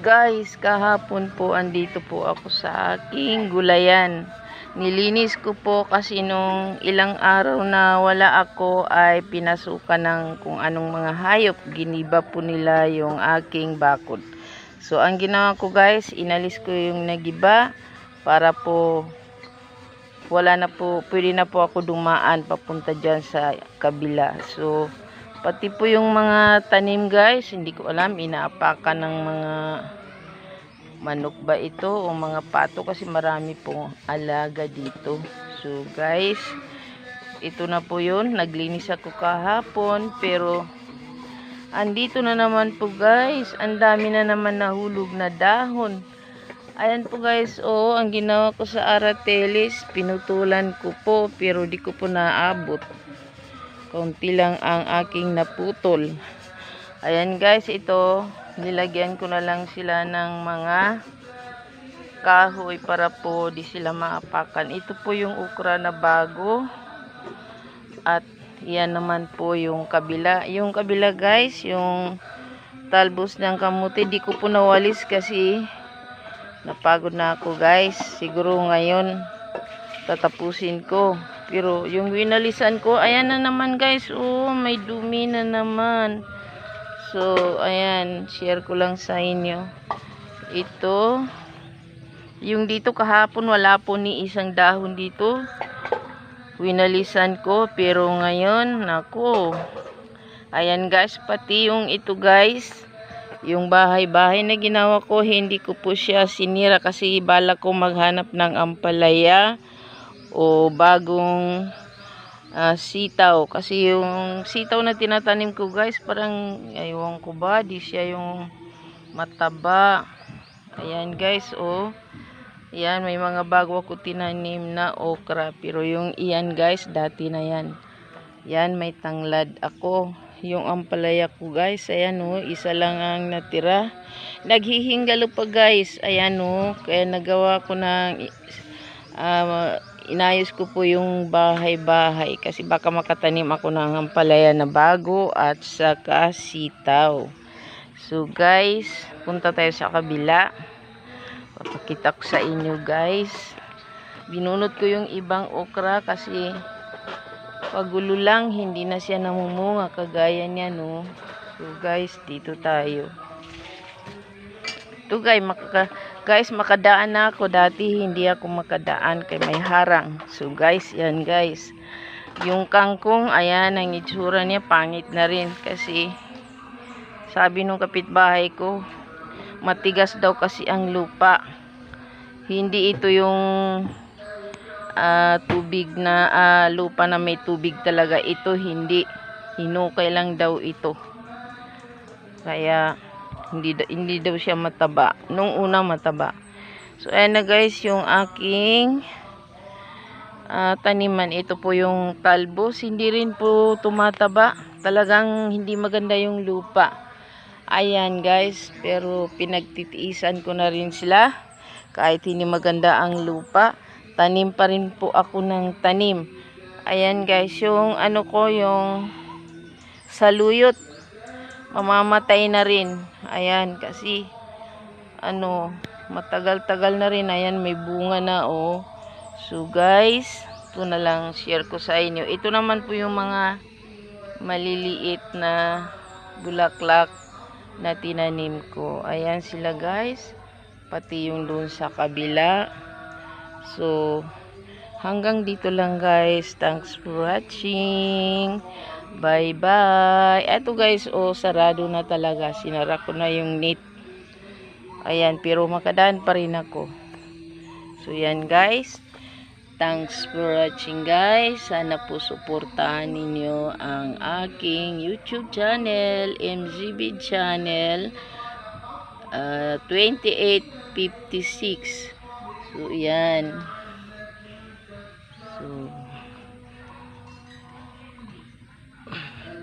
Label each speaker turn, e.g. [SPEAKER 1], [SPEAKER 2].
[SPEAKER 1] Guys, kahapon po andito po ako sa aking gulayan. Nilinis ko po kasi nung ilang araw na wala ako ay pinasukan ng kung anong mga hayop. Giniba po nila yung aking bakod. So, ang ginawa ko guys, inalis ko yung nagiba para po wala na po, pwede na po ako dumaan papunta dyan sa kabila. So, pati po yung mga tanim guys, hindi ko alam, inaapakan ng mga manok ba ito o mga pato kasi marami pong alaga dito. So guys, ito na po yun. Naglinis ako kahapon pero andito na naman po guys. Ang dami na naman nahulog na dahon. Ayan po guys, oh, ang ginawa ko sa aratelis, pinutulan ko po pero di ko po naabot. Kaunti lang ang aking naputol. Ayan guys, ito, nilagyan ko na lang sila ng mga kahoy para po di sila maapakan. Ito po yung ukra na bago. At yan naman po yung kabila. Yung kabila guys, yung talbos ng kamuti, di ko po nawalis kasi napagod na ako guys. Siguro ngayon tatapusin ko. Pero yung winalisan ko, ayan na naman guys. Oh, may dumi na naman. So, ayan, share ko lang sa inyo. Ito, yung dito kahapon wala po ni isang dahon dito. Winalisan ko, pero ngayon, nako. Ayan guys, pati yung ito guys, yung bahay-bahay na ginawa ko, hindi ko po siya sinira kasi bala ko maghanap ng ampalaya o bagong ah, sitaw. Kasi yung sitaw na tinatanim ko guys, parang aywan ko ba, di siya yung mataba. Ayan guys, oh. Yan, may mga bago ako tinanim na okra. Pero yung iyan guys, dati na yan. Yan, may tanglad ako. Yung ampalaya ko guys, ayan oh, isa lang ang natira. Naghihingalo pa guys, ayan oh. Kaya nagawa ko ng ah, inayos ko po yung bahay-bahay kasi baka makatanim ako ng ampalaya na bago at saka sitaw. So guys, punta tayo sa kabila. Papakita ko sa inyo guys. Binunot ko yung ibang okra kasi pagulo lang, hindi na siya namumunga kagaya niya no. So guys, dito tayo. Ito guys, maka, guys, makadaan na ako. Dati hindi ako makadaan kay may harang. So guys, yan guys. Yung kangkong, ayan, ang itsura niya, pangit na rin. Kasi, sabi nung kapitbahay ko, matigas daw kasi ang lupa. Hindi ito yung ah, tubig na ah, lupa na may tubig talaga. Ito hindi. Hinukay lang daw ito. Kaya, hindi, hindi daw siya mataba. Nung una mataba. So, ayan na guys, yung aking ah, taniman. Ito po yung talbos. Hindi rin po tumataba. Talagang hindi maganda yung lupa. Ayan guys, pero pinagtitiisan ko na rin sila. Kahit hindi maganda ang lupa, tanim pa rin po ako ng tanim. Ayan guys, yung ano ko, yung saluyot, mamamatay na rin. Ayan, kasi ano, matagal-tagal na rin. Ayan, may bunga na oh. So guys, ito na lang share ko sa inyo. Ito naman po yung mga maliliit na bulaklak na tinanim ko. Ayan sila guys. Pati yung doon sa kabila. So, hanggang dito lang guys. Thanks for watching. Bye-bye. Eto guys, oh, sarado na talaga. Sinara ko na yung net. Ayan, pero makadaan pa rin ako. So, yan guys. Thanks for watching guys. Sana po suportahan ninyo ang aking YouTube channel, MZB channel, uh, 2856. So, yan.